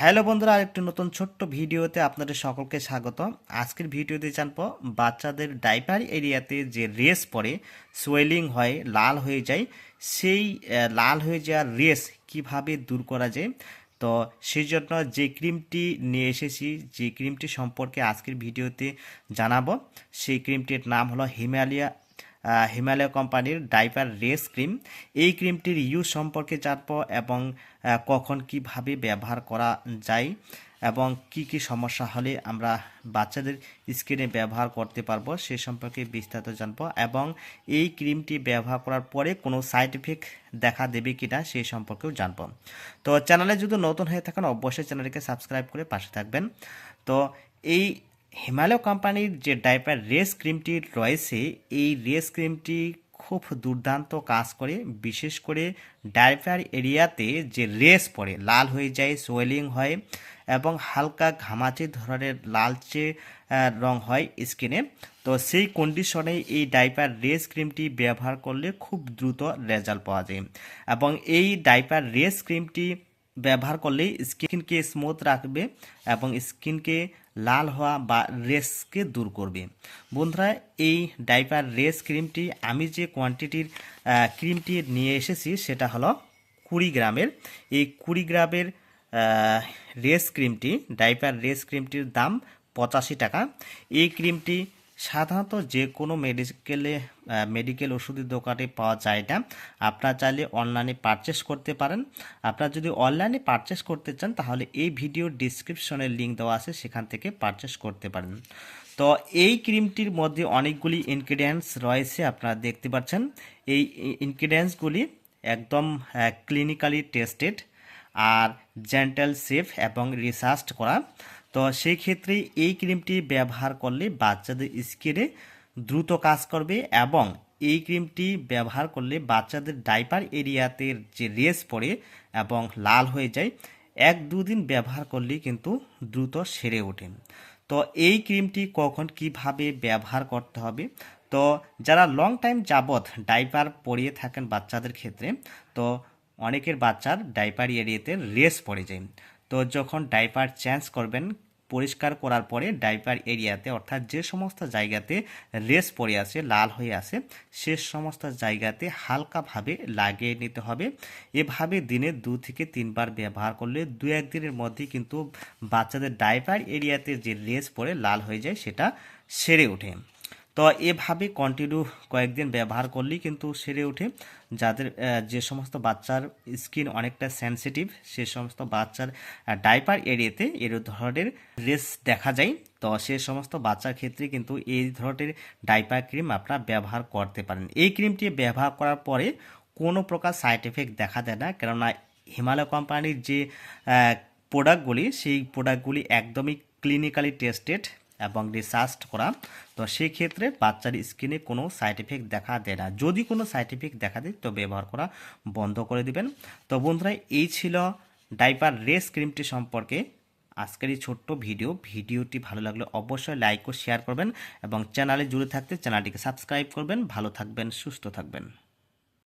Hello বন্ধুরা, আরেকটি নতুন ছোট্ট ভিডিওতে আপনাদের সকলকে স্বাগত। আজকের ভিডিওতে জানব, বাচ্চাদের ডাইপার এরিয়াতে যে রেস পড়ে সোয়েলিং হয়, লাল হয়ে যায়, সেই লাল হয়ে যাওয়ার রেস কীভাবে দূর করা যায়? তো সেই জন্য যে ক্রিমটি নিয়ে এসেছি, যে ক্রিমটি সম্পর্কে আজকের ভিডিওতে জানাব, সেই ক্রিমটির নাম হলো হিমালয়া হিমালয় কোম্পানির ডাইপার রেস ক্রিম। এই ক্রিমটির ইউজ সম্পর্কে জানব এবং কখন কীভাবে ব্যবহার করা যায় এবং কি কি সমস্যা হলে আমরা বাচ্চাদের স্কিনে ব্যবহার করতে পারব সে সম্পর্কে বিস্তারিত জানব এবং এই ক্রিমটি ব্যবহার করার পরে কোনো সাইড এফেক্ট দেখা দেবে কিনা সেই সম্পর্কেও জানব। তো চ্যানেলে যদি নতুন হয়ে থাকেন, অবশ্যই চ্যানেলটিকে সাবস্ক্রাইব করে পাশে থাকবেন। তো এই হিমালয় কোম্পানির যে ডাইপার রেস ক্রিমটি রয়েছে, এই রেস ক্রিমটি খুব দুর্দান্ত কাজ করে। বিশেষ করে ডাইপার এরিয়াতে যে রেস পড়ে লাল হয়ে যায়, সোয়েলিং হয় এবং হালকা ঘামাচি ধরনের লালচে রং হয় স্কিনে। তো সেই কন্ডিশনে এই ডাইপার রেস ক্রিমটি ব্যবহার করলে খুব দ্রুত রেজাল্ট পাওয়া যায়। এবং এই ডাইপার রেস ক্রিমটি ব্যবহার করলে স্কিনকে স্মুথ রাখবে এবং স্কিনকে লাল হওয়া বা রেসকে দূর করবে। বন্ধুরা, এই ডাইপার রেস ক্রিমটি আমি যে কোয়ান্টিটির ক্রিমটি নিয়ে এসেছি সেটা হলো কুড়ি গ্রামের এই কুড়ি গ্রামের রেস ক্রিমটি ডাইপার রেস ক্রিমটির দাম পঁচাশি টাকা। এই ক্রিমটি সাধারণত যে কোনো মেডিকেলে মেডিকেল ওষুধের দোকানে পাওয়া যায় না। আপনারা চাইলে অনলাইনে পারচেস করতে পারেন। আপনারা যদি অনলাইনে পারচেস করতে চান, তাহলে এই ভিডিও ডিসক্রিপশনে লিঙ্ক দেওয়া আছে, সেখান থেকে পারচেস করতে পারেন। তো এই ক্রিমটির মধ্যে অনেকগুলি ইনগ্রিডিয়েন্টস রয়েছে, আপনারা দেখতে পাচ্ছেন। এই ইনগ্রিডিয়েন্টসগুলি একদম ক্লিনিক্যালি টেস্টেড আর জেন্টাল সেফ এবং রিসার্চ করা। তো সেই ক্ষেত্রে এই ক্রিমটি ব্যবহার করলে বাচ্চাদের স্কিনে দ্রুত কাজ করবে এবং এই ক্রিমটি ব্যবহার করলে বাচ্চাদের ডাইপার এরিয়াতে যে রেস পড়ে এবং লাল হয়ে যায়, এক দুদিন ব্যবহার করলে কিন্তু দ্রুত সেরে ওঠে। তো এই ক্রিমটি কখন কীভাবে ব্যবহার করতে হবে? তো যারা লং টাইম যাবৎ ডাইপার পরিয়ে থাকেন বাচ্চাদের ক্ষেত্রে, তো অনেকের বাচ্চার ডাইপার এরিয়াতে রেস পড়ে যায়। তো যখন ডাইপার চেঞ্জ করবেন পরিষ্কার করার পরে ডাইপার এরিয়াতে, অর্থাৎ যে সমস্ত জায়গাতে রেস পড়ে আছে, লাল হয়ে আছে, সে সমস্ত জায়গাতে হালকাভাবে লাগিয়ে নিতে হবে। এভাবে দিনে দু থেকে তিনবার ব্যবহার করলে দু একদিনের মধ্যে কিন্তু বাচ্চাদের ডাইপার এরিয়াতে যে রেস পড়ে, লাল হয়ে যায়, সেটা সেরে ওঠে। তো এভাবে কন্টিনিউ কয়েকদিন ব্যবহার করলেই কিন্তু সেরে ওঠে যাদের যে সমস্ত বাচ্চার স্কিন অনেকটা সেনসিটিভ সে সমস্ত বাচ্চার ডাইপার এরিয়াতে এর ধরনের রেস দেখা যায়। তো সে সমস্ত বাচ্চার ক্ষেত্রে কিন্তু এই ধরনের ডাইপার ক্রিম আপনারা ব্যবহার করতে পারেন। এই ক্রিমটি ব্যবহার করার পরে কোনো প্রকার সাইড এফেক্ট দেখা দেয় না, কেননা হিমালয় কোম্পানির যে প্রোডাক্টগুলি সেই প্রোডাক্টগুলি একদমই ক্লিনিক্যালি টেস্টেড এবং রিসার্চ করা। তো সেই ক্ষেত্রে বাচ্চার স্কিনে কোনো সাইড এফেক্ট দেখা দেয় না। যদি কোনো সাইড এফেক্ট দেখা দেয়, তো ব্যবহার করা বন্ধ করে দিবেন। তো বন্ধুরা, এই ছিল ডাইপার রেস ক্রিমটি সম্পর্কে আজকের এই ছোট্ট ভিডিও ভিডিওটি ভালো লাগলে অবশ্যই লাইক ও শেয়ার করবেন এবং চ্যানেলে জুড়ে থাকতে চ্যানেলটিকে সাবস্ক্রাইব করবেন। ভালো থাকবেন, সুস্থ থাকবেন।